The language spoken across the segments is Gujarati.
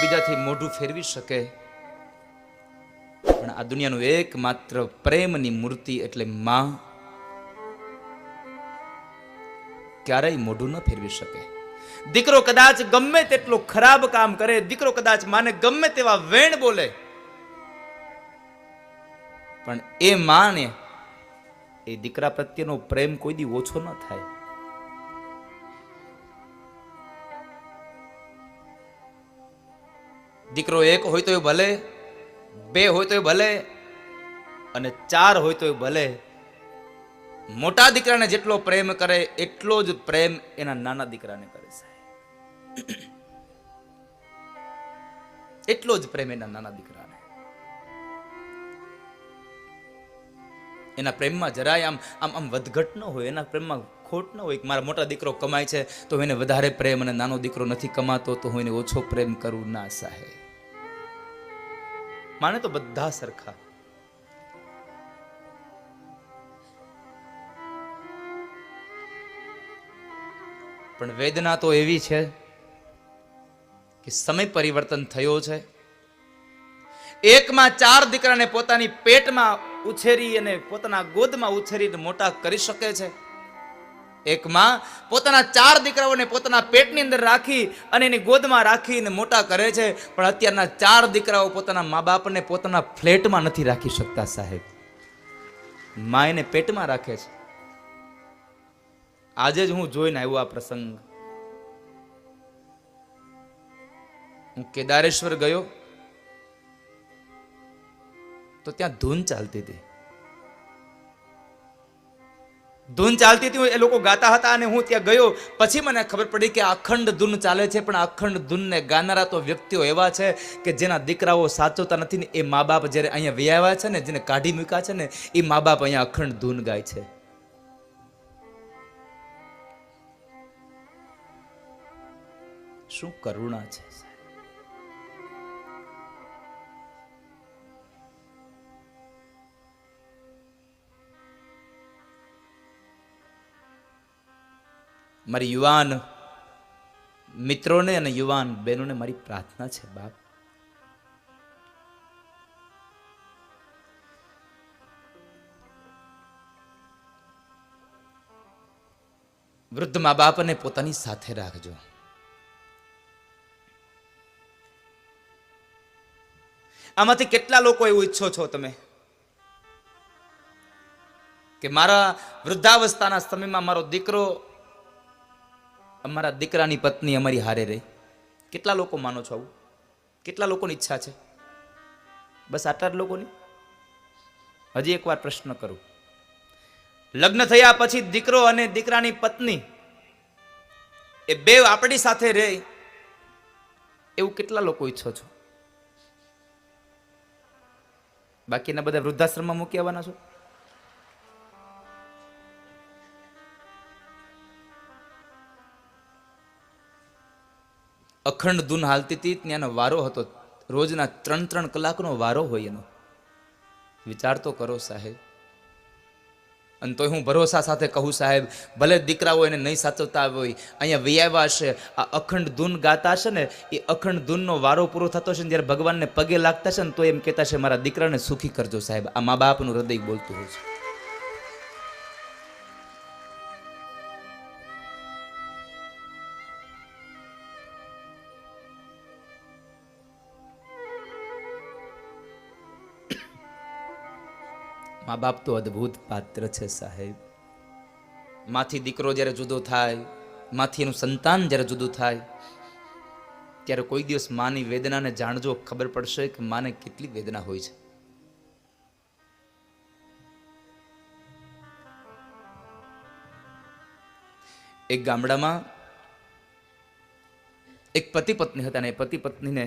એકબીજાથી મોઢું ફેરવી શકે. પણ આ દુનિયાનું એકમાત્ર પ્રેમની મૂર્તિ એટલે માં ક્યારેય મોઢું ન ફેરવી શકે. દીકરો કદાચ ગમે તેટલો ખરાબ કામ કરે, દીકરો કદાચ માને ગમે તેવા વેણ બોલે. પણ એ માને એ દીકરા પ્રત્યેનો પ્રેમ કોઈ દી ઓછો ન થાય. દીકરો એક હોય તો એ ભલે, બે હોય તો એ ભલે, અને ચાર હોય તો એ ભલે. મોટા દીકરાને જેટલો પ્રેમ કરે, એટલો જ પ્રેમ એના નાના દીકરાને કરે સાહેબ. એટલો જ પ્રેમ એના નાના દીકરાને. એના પ્રેમમાં જરાય આમ આમ આમ વધઘટ ન હોય, એના પ્રેમમાં ખોટ ન હોય મારા મોટા દીકરો કમાય છે, તો એને વધારે પ્રેમ અને નાનો દીકરો નથી કમાતો, તો હું એને ઓછો પ્રેમ કરું. ના સાહેબ. માને તો બધા સરખા. પણ વેદના તો એવી છે કે સમય પરિવર્તન થયો છે. એકમાં ચાર દીકરાને પોતાની પેટમાં ઉછેરી અને પોતાના ગોદમાં ઉછેરીને મોટા કરી શકે છે. એકમાં પોતાના ચાર દીકરાઓને પોતાના પેટની અંદર રાખી અને એની ગોદમાં રાખીને મોટા કરે છે. પણ અત્યારના ચાર દીકરાઓ પોતાના મા બાપને પોતાના ફ્લેટમાં નથી રાખી શકતા સાહેબ. મા એને પેટમાં રાખે છે. આજે જ હું જોઈને આવ્યો આ પ્રસંગ. હું કેદારેશ્વર ગયો. તો ત્યાં ધૂન ચાલતી હતી. ધૂન ચાલતી હતી એ લોકો ગાતા હતા અને હું ત્યાં ગયો. પછી મને ખબર પડી કે અખંડ ધૂન ચાલે છે, પણ અખંડ ધૂનને ગાનારા તો વ્યક્તિઓ એવા છે કે જેના દીકરાઓ સાચવતા નથી ને એ મા બાપ જ્યારે અહીંયા વ્યાવ્યા છે ને, જેને કાઢી મૂક્યા છે ને, એ મા બાપ અહીંયા અખંડ ધૂન ગાય છે. શું કરુણા છે મારી યુવાન મિત્રોને અને યુવાન બહેનોને મારી પ્રાર્થના છે, બાપ. વૃદ્ધ મા બાપને પોતાની સાથે રાખજો. આમાંથી કેટલા લોકો એવું ઈચ્છો છો તમે? કે મારા વૃદ્ધાવસ્થાના સમયમાં મારો દીકરો અમારા દીકરાની પત્ની અમારી હારે રહી. કેટલા લોકો માનો છો આવું? કેટલા લોકોની ઈચ્છા છે? બસ આટલા જ લોકોની? હજી એકવાર પ્રશ્ન કરું. લગ્ન થયા પછી દીકરો અને દીકરાની પત્ની એ બે આપણી સાથે રહે. એવું કેટલા લોકો ઈચ્છો છો? બાકીના બધા વૃદ્ધાશ્રમમાં મૂકી આવવાના છો? અખંડ ધૂન હાલતી હતી, ત્યાંનો વારો હતો. રોજના ત્રણ ત્રણ કલાકનો વારો હોય એનો. વિચાર તો કરો સાહેબ. અને તોય હું ભરોસા સાથે કહું સાહેબ, ભલે દીકરાઓ એને નહીં સાચવતા હોય, અહીંયા વિયાવ્યા હશે, આ અખંડ ધૂન ગાતા હશે ને, એ અખંડ ધૂનનો વારો પૂરો થતો છે ને, જ્યારે ભગવાનને પગે લાગતા છે ને, તો એમ કહેતા છે મારા દીકરાને સુખી કરજો સાહેબ. આ મા બાપનું હૃદય બોલતું હોય છે. મા બાપ તો અદ્ભુત પાત્ર છે સાહેબ. માથી દીકરો જ્યારે જુદો થાય, માથી એનું સંતાન જ્યારે જુદું થાય, ત્યારે કોઈ દિવસ માની વેદનાને જાણજો, ખબર પડશે કે માને કેટલી વેદના હોય છે. એક ગામડામાં એક પતિ પત્ની હતા ને એ પતિ પત્નીને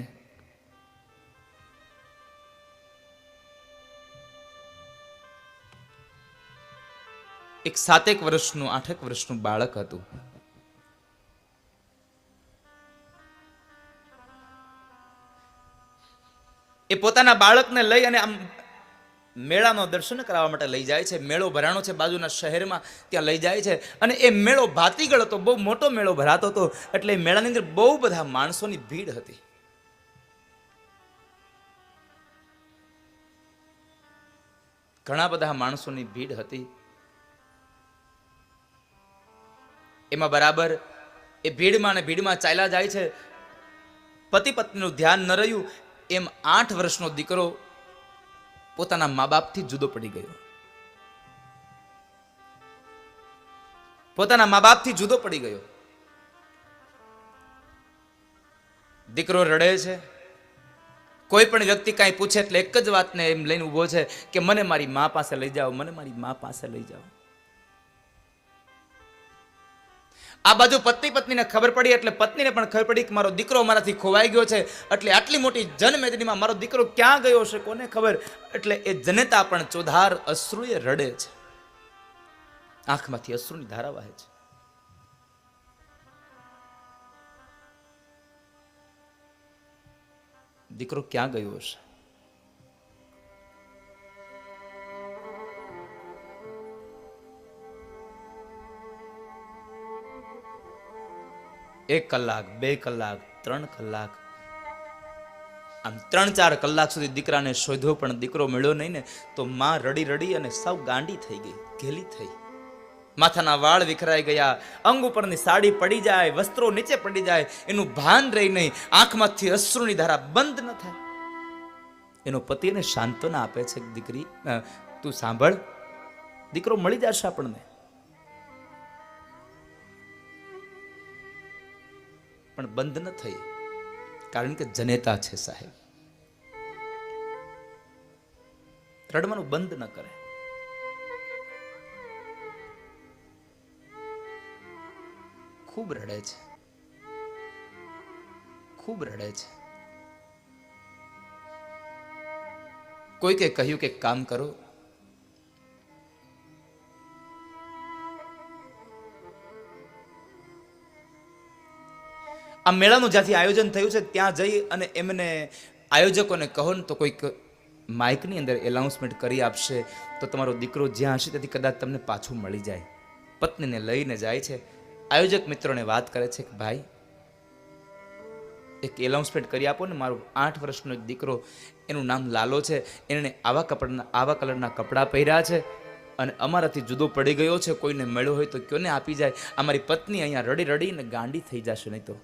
એક સાતેક વર્ષનું, આઠેક વર્ષનું બાળક હતું. એ પોતાના બાળકને લઈ અને આમ મેળાનો દર્શન કરાવવા માટે લઈ જાય છે. મેળો ભરાણો છે બાજુના શહેરમાં, ત્યાં લઈ જાય છે. અને એ મેળો ભાતીગળ હતો, બહુ મોટો મેળો ભરાતો હતો, એટલે મેળાની અંદર બહુ બધા માણસોની ભીડ હતી. ઘણા બધા માણસોની ભીડ હતી. એમાં બરાબર એ ભીડમાં ને ભીડમાં ચાલ્યા જાય છે. પતિ પત્નીનું ધ્યાન ન રહ્યું, એમ આઠ વર્ષનો દીકરો પોતાના મા બાપથી જુદો પડી ગયો. પોતાના મા બાપથી જુદો પડી ગયો. દીકરો રડે છે. કોઈ પણ વ્યક્તિ કાંઈ પૂછે એટલે એક જ વાતને એમ લઈને ઊભો છે કે, મને મારી મા પાસે લઈ જાઓ, મને મારી મા પાસે લઈ જાઓ. આ બાજુ પત્ની પત્નીને ખબર પડી એટલે પત્નીને પણ ખબર પડી કે મારો દીકરો મારાથી ખોવાઈ ગયો છે. એટલે આટલી મોટી જનમેદનીમાં મારો દીકરો ક્યાં ગયો છે કોને ખબર? એટલે એ જનતા પણ ચોધાર અશ્રુએ રડે છે. આંખમાંથી અશ્રુની ધારા વહે છે. દીકરો ક્યાં ગયો હશે? એક કલાક, બે કલાક, ત્રણ કલાક. આમ ત્રણ ચાર કલાક સુધી દીકરાને શોધ્યો પણ દીકરો મળ્યો નહીં ને, તો માં રડી રડી અને સાવ ગાંડી થઈ ગઈ, ઘેલી થઈ. માથાના વાળ વિખરાઈ ગયા, અંગ ઉપરની સાડી પડી જાય, વસ્ત્રો નીચે પડી જાય, એનું ભાન રહી નહીં, આંખમાંથી અશ્રુની ધારા બંધ ન થાય. એનો પતિ એને સાંત્વના આપે છે દીકરી તું સાંભળ, દીકરો મળી જશે આપણને. પણ બંધ ન થઈ. કારણ કે જનેતા છે સાહેબ. રડવાનું બંધ ન કરે. ખૂબ રડે છે. ખૂબ રડે છે. કોઈકે કહ્યું કે કામ કરો આ મેળાનું જ્યાંથી આયોજન થયું છે, ત્યાં જઈ અને એમને આયોજકોને કહો ને તો કોઈક માઇકની અંદર એનાઉન્સમેન્ટ કરી આપશે, તો તમારો દીકરો જ્યાં હશે ત્યાંથી કદાચ તમને પાછું મળી જાય. પત્નીને લઈને જાય છે. આયોજક મિત્રોને વાત કરે છે કે ભાઈ, એક એનાઉન્સમેન્ટ કરી આપો ને, મારો આઠ વર્ષનો એક દીકરો, એનું નામ લાલો છે, એણે આવા કપડાના, આવા કલરના કપડાં પહેર્યા છે અને અમારાથી જુદો પડી ગયો છે, કોઈને મળ્યો હોય તો ક્યોને આપી જાય? અમારી પત્ની અહીંયા રડી રડીને ગાંડી થઈ જશે નહીં તો.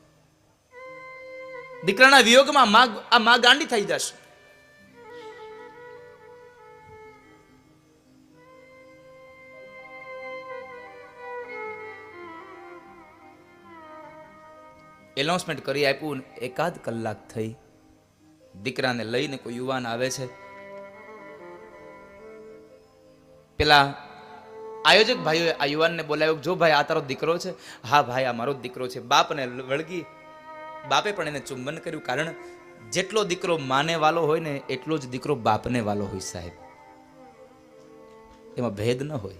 દીકરાના વિયોગમાં આ માં ગાંડી થઈ જશે. એનાઉન્સમેન્ટ કરી આપ્યું એકાદ કલાક થઈ. દીકરાને લઈને કોઈ યુવાન આવે છે. પેલા આયોજક ભાઈઓએ આ યુવાનને બોલાવ્યો જો ભાઈ, આ તારો દીકરો છે. હા ભાઈ, આ મારો દીકરો છે. બાપને વળગી બાપે પણ એને ચુંબન કર્યું કારણ જેટલો દીકરો માને વાલો હોય ને એટલો જ દીકરો બાપને વાલો હોય સાહેબ. એમાં ભેદ ન હોય.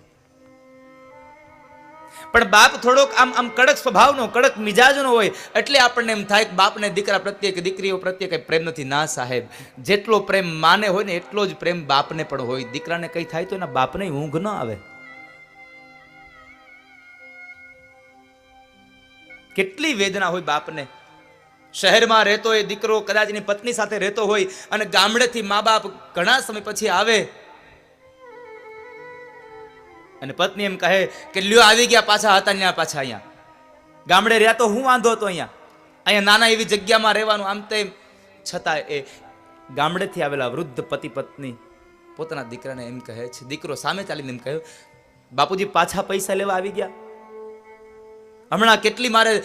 પણ બાપ થોડોક આમ આમ કડક સ્વભાવનો, કડક મિજાજનો હોય, એટલે આપણને એમ થાય કે બાપને દીકરા પ્રત્યે કે દીકરીઓ પ્રત્યે કંઈ પ્રેમ નથી. ના સાહેબ, જેટલો પ્રેમ માને હોય ને એટલો જ પ્રેમ બાપને પણ હોય. દીકરાને કંઈ થાય તો એના બાપને ઊંઘ ન આવે. કેટલી વેદના હોય બાપને. શહેરમાં રહેતો એ દીકરો કદાચ એની પત્ની સાથે રહેતો હોય અને ગામડેથી મા બાપ ઘણા સમય પછી આવે. અને પત્ની એમ કહે કે, લ્યો, આવી ગયા પાછા, હતા ત્યાં પાછા અહીંયા. ગામડે રહ્યા તો હું વાંધો હતો અહીંયા. અહીંયા નાના એવી જગ્યામાં રહેવાનું આમ તેમ. છતાં એ ગામડેથી આવેલા વૃદ્ધ પતિ પત્ની પોતાના દીકરાને એમ કહે છે, દીકરો સામે ચાલીને એમ કહ્યું બાપુજી, પાછા પૈસા લેવા આવી ગયા? હમણાં કેટલી મારે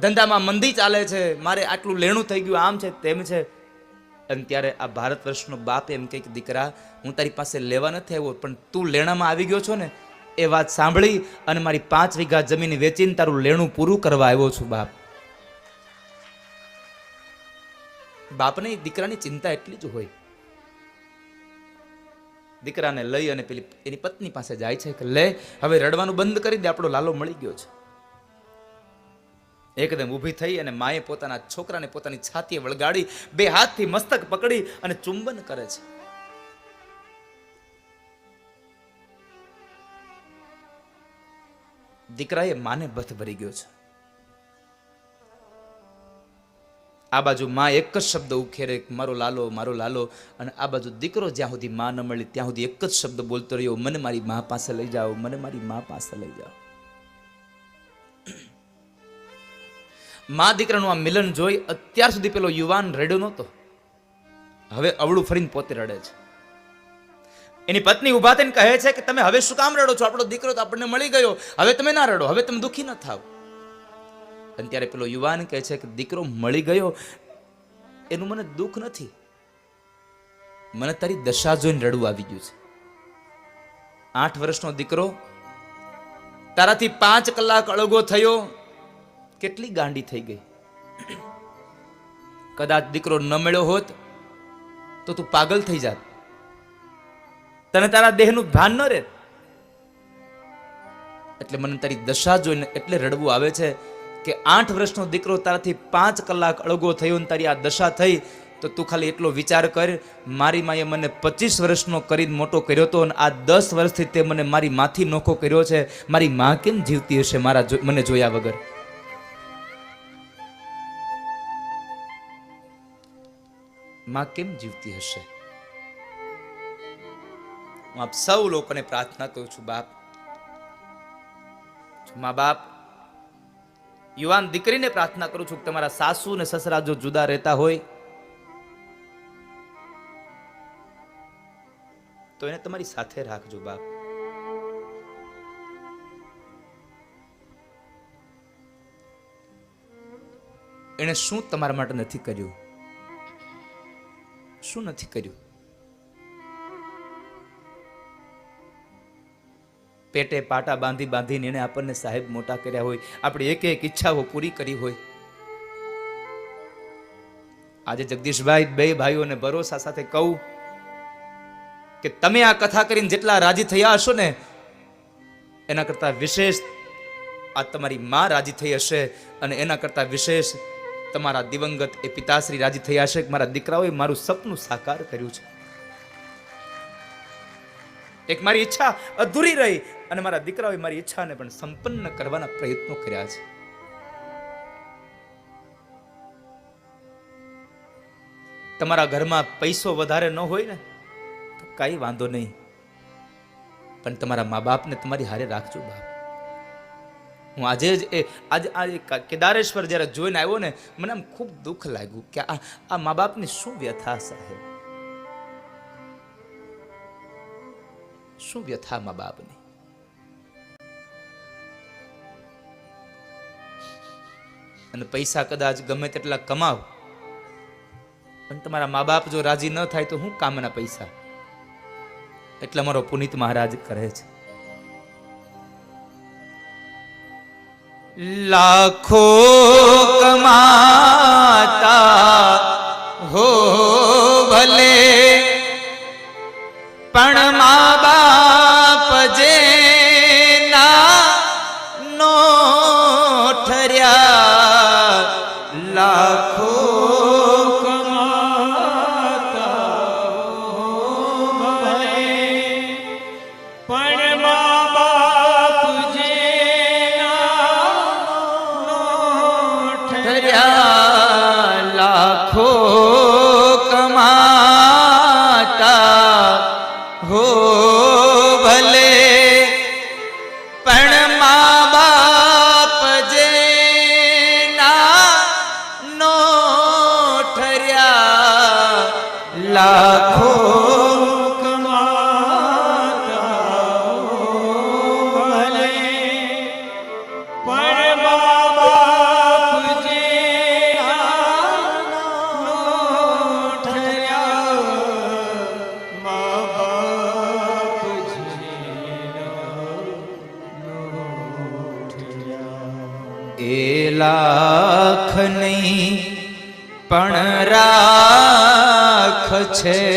ધંધામાં મંદી ચાલે છે, મારે આટલું લેણું થઈ ગયું, આમ છે તેમ છે. અને ત્યારે આ ભારત વર્ષનો બાપ એમ કહે કે દીકરા, હું તારી પાસે લેવા નથી આવ્યો, પણ તું લેણામાં આવી ગયો છો ને, એ વાત સાંભળી અને મારી પાંચ વીઘા જમીન વેચીને તારું લેણું પૂરું કરવા આવ્યો છું, બાપ. બાપને દીકરાની ચિંતા એટલી જ હોય. દીકરાને લઈ અને પેલી, એની પત્ની પાસે જાય છે કે, લે, હવે રડવાનું બંધ કરી દે, આપણો લાલો મળી ગયો છે. એકદમ ઊભી થઈ અને માએ પોતાના છોકરાને પોતાની છાતીએ વળગાડી બે હાથથી મસ્તક પકડી અને ચુંબન કરે છે. દીકરાએ માને બથ ભરી ગયો છે. આ બાજુ માં એક જ શબ્દ ઉખેરે, મારો લાલો મારો લાલો. અને આ બાજુ દીકરો જ્યાં સુધી માં ન મળી, ત્યાં સુધી એક જ શબ્દ બોલતો રહ્યો, મને મારી મા પાસે લઈ જાઓ, મને મારી મા પાસે લઈ જાઓ. મા દીકરાનું આ મિલન જોઈ અત્યાર સુધી પેલો યુવાન રડ્યો નહોતો. હવે અવળું ફરીને પોતે રડે છે. એની પત્ની ઊભા થઈને કહે છે કે તમે હવે શું કામ રડો છો? આપણો દીકરો તો આપણને મળી ગયો. હવે તમે ના રડો. હવે તમે દુઃખી ન થાવ. અને ત્યારે પેલો યુવાન કહે છે કે દીકરો મળી ગયો. એનું મને દુઃખ નથી. મને તારી દશા જોઈને રડવું આવી ગયું છે. આઠ વર્ષનો દીકરો તારાથી પાંચ કલાક અળગો થયો. કેટલી ગાંડી થઈ ગઈ? કદાચ દીકરો ન મળ્યો હોત, તો તું પાગલ થઈ જાત. તને તારા દેહનું ભાન ન રહે એટલે મને તારી દશા જોઈને એટલે રડવું આવે છે કે આઠ વર્ષનો દીકરો તારાથી પાંચ કલાક અળગો થયો ને તારી આ દશા થઈ, તો તું ખાલી એટલો વિચાર કર, મારી માએ મને પચીસ વર્ષનો કરીને મોટો કર્યો હતો અને આ દસ વર્ષથી તે મને મારી માથી નોખો કર્યો છે. મારી માં કેમ જીવતી હશે મારા મને જોયા વગર? માં કેમ જીવતી હશે? હું આપ સૌ લોકોને પ્રાર્થના કરું છું, બાપ. મા બાપ, યુવાન દીકરીને પ્રાર્થના કરું છું કે તમારા સાસુ અને સસરા જો જુદા રહેતા હોય, તો એને તમારી સાથે રાખજો, બાપ. એણે શું તમારા માટે નથી કર્યું? શું નથી કર્યું? પેટે પાટા બાંધી બાંધીને એને આપણને સાહેબ મોટા કર્યા હોય, આપણી એક એક ઈચ્છાઓ પૂરી કરી હોય. આજે જગદીશભાઈ બે ભાઈઓને ભરોસા સાથે કહું કે તમે આ કથા કરીને જેટલા રાજી થયા હશો ને, એના કરતા વિશેષ આ તમારી માં રાજી થઈ હશે અને એના કરતા વિશેષ તમારા દિવંગત એ પિતાશ્રી રાજી થયા છે મારા દીકરાઓએ મારું સપનું સાકાર કર્યું છે? એક મારી ઈચ્છા અધૂરી રહી અને મારા દીકરાઓએ મારી ઈચ્છાને પણ સંપન્ન કરવાના પ્રયત્નો કર્યા છે. તમારા ઘરમાં પૈસો વધારે ન હોય ને, તો કાંઈ વાંધો નહીં. પણ તમારા મા બાપને તમારી હારે રાખજો બાપ. હું આજે જ એ આજ આ કેદારેશ્વર જ્યારે જોઈને આવ્યો ને, મને આમ ખૂબ દુઃખ લાગ્યું કે આ આ મા બાપની શું વ્યથા સાહેબ? શું વ્યથા મા બાપની અને પૈસા કદાચ ગમે તેટલા કમાવ, પણ તમારા મા બાપ જો રાજી ન થાય તો હું કામના પૈસા? એટલે મારો પુનિત મહારાજ કરે છે. લાખો કમાતા રાખ છે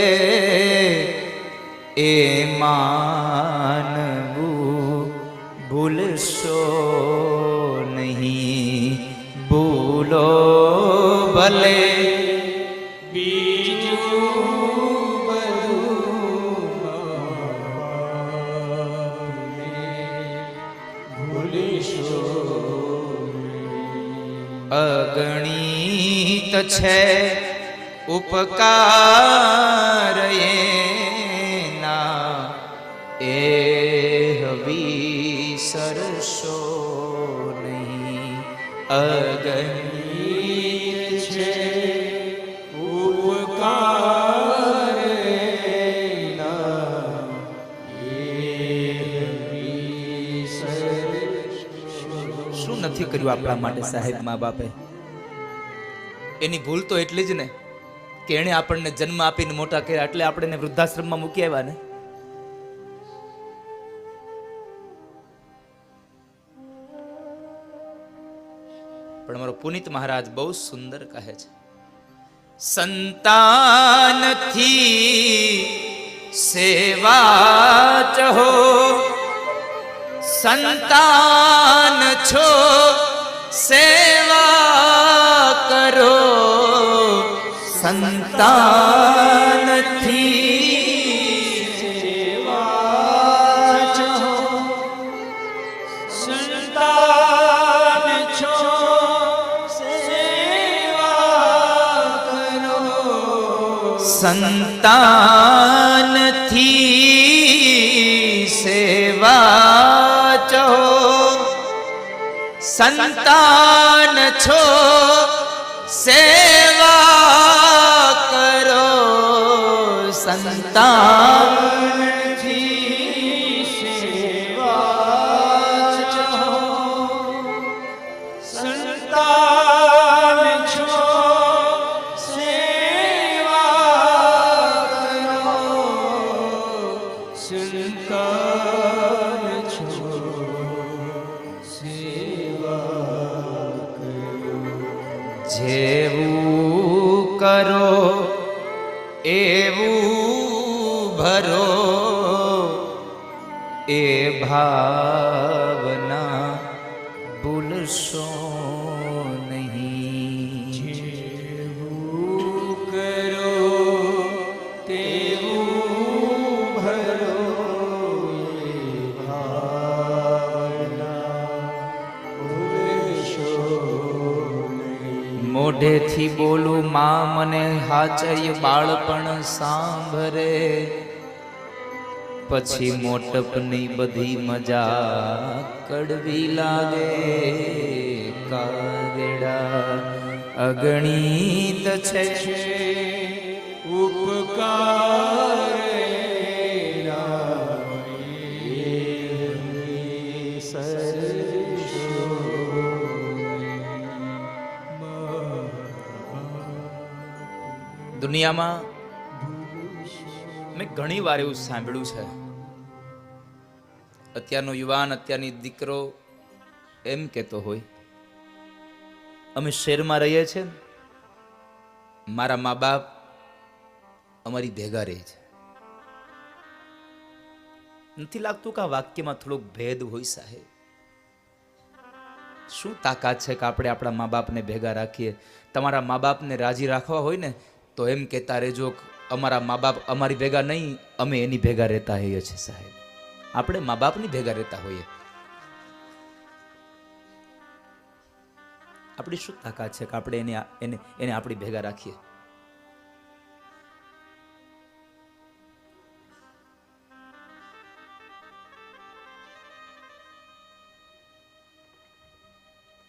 અગણિત છે. ઉપકાર એના કર્યું આપણા માટે સાહેબ મા બાપે. એની ભૂલ તો એટલી જ ને કે એણે આપણને જન્મ આપીને મોટા કર્યા એટલે આપણે વૃદ્ધાશ્રમમાં મૂકી આવ્યા ને. પણ અમારો પુનિત મહારાજ બહુ સુંદર કહે છે. સંતાનથી સેવા ચહો, સંતાન છો સેવા કરો. સંતાનથી સંતાન છો. સેવા કરો સંતાનથી સંતાન છો સેવા કરો સંતાન. એ ભાવના ભૂલશો નહીં. કરો તેવું ભરો મોઢેથી બોલું માં મને હાચય બાળપણ સાંભરે પછી મોટપની બધી મજા કડવી લાગે. કાગડા અગણિત છે. ઉપકાર દુનિયામાં ઘણી વાર એવું સાંભળ્યું છે. અત્યારનો યુવાન, અત્યારની દીકરો એમ કહેતો હોય, અમે શહેરમાં રહીએ છીએ મારા મા બાપ અમારી ભેગા રહે છે. નથી લાગતું કે આ વાક્યમાં થોડોક ભેદ હોય સાહેબ? શું તાકાત છે કે આપણે આપણા મા બાપને ભેગા રાખીએ? તમારા મા બાપને રાજી રાખવા હોય ને, તો એમ કહેતા રહેજો અમારા મા બાપ અમારી ભેગા નહીં, અમે એની ભેગા રહેતા હોઈએ છીએ સાહેબ. આપણે મા બાપની ભેગા રહેતા હોઈએ. આપણી શું તાકાત છે કે આપણે એને એને એને આપણી ભેગા રાખીએ?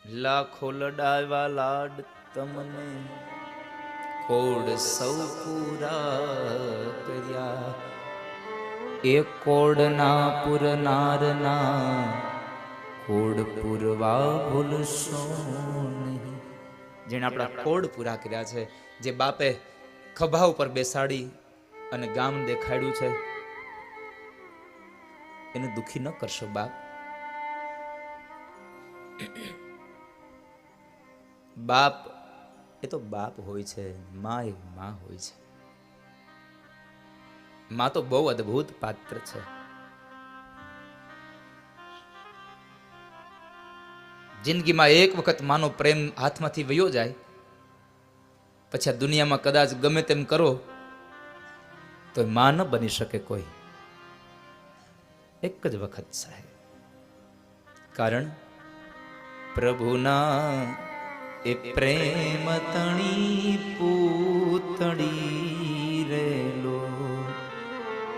લાખો લડાવ્યા લાડ તમને. કોડ સૌ પૂરા કર્યા. એ કોડના પુરનારના કોડ પૂરવા ભૂલશો નહીં. જેણે આપણા કોડ પૂરા કર્યા છે, જે બાપે ખભા ઉપર બેસાડી અને ગામ દેખાડ્યું છે. એને દુખી ન કરશો બાપ. બાપ એ તો બાપ હોય છે મા એ મા હોય છે. મા તો બહુ અદ્ભુત પાત્ર છે. જિંદગીમાં એક વખત માનો પ્રેમ હાથમાંથી વયો જાય, પછી આ દુનિયામાં કદાચ ગમે તેમ કરો, તો માં ન બની શકે કોઈ. એક જ વખત સાહેબ. કારણ પ્રભુના એ પ્રેમ તણી પૂતળી રેલો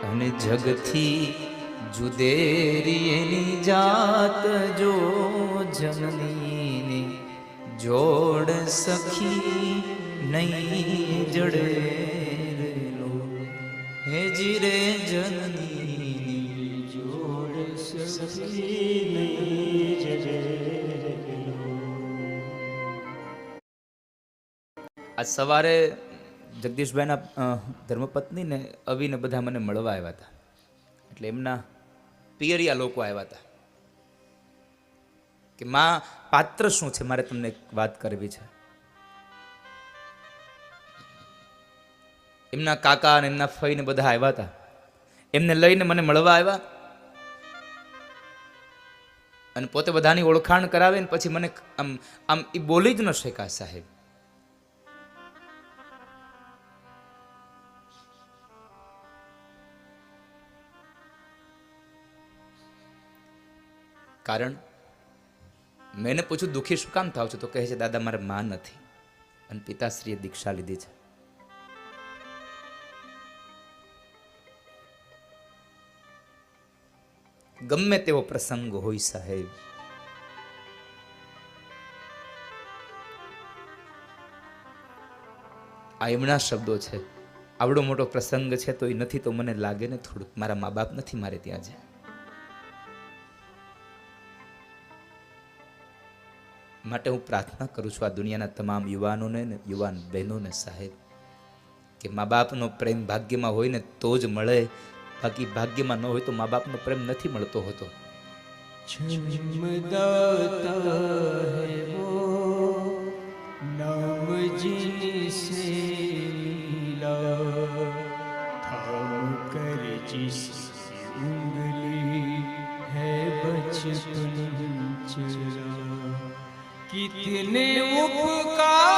અને જગથી જુદેરી એની જાત જો જનની જોડ સખી નહીં જડે હે જીરે જનની જોડ સખી નહીં આજ સવારે જગદીશભાઈના ધર્મપત્નીને ધર્મપત્ની અવિને બધા મને મળવા આવ્યા હતા. એટલે એમના પિયરિયા લોકો આવ્યા હતા. કે માં, પાત્ર શું છે? મારે તમને વાત કરવી છે. એમના કાકા અને એમના ફઈને બધા આવ્યા હતા. એમને લઈને મને મળવા આવ્યા. અને પોતે બધાની ઓળખાણ કરાવે ને પછી મને આમ આમ એ બોલી જ ન શકા સાહેબ. કારણ મેં એને પૂછ્યું, દુઃખી શું કામ થાવ છો? તો કહે છે, દાદા, મારે માં નથી, અને પિતાશ્રીએ દીક્ષા લીધી છે. ગમે તેવો પ્રસંગ હોય સાહેબ. આ એમના શબ્દો છે. આવડો મોટો પ્રસંગ છે તો એ નથી, તો મને લાગે ને થોડુંક. મારા મા બાપ નથી મારે ત્યાં છે માટે હું પ્રાર્થના કરું છું આ દુનિયાના તમામ યુવાનોને ને યુવાન બહેનોને સાહેબ કે મા બાપનો પ્રેમ ભાગ્યમાં હોય ને તો જ મળે બાકી ભાગ્યમાં ન હોય તો મા બાપનો પ્રેમ નથી મળતો હોતો जन्मदाता है वो नाम जिनसे मिला थाम कर जिस उंगली है बचपन चला कितने उपकार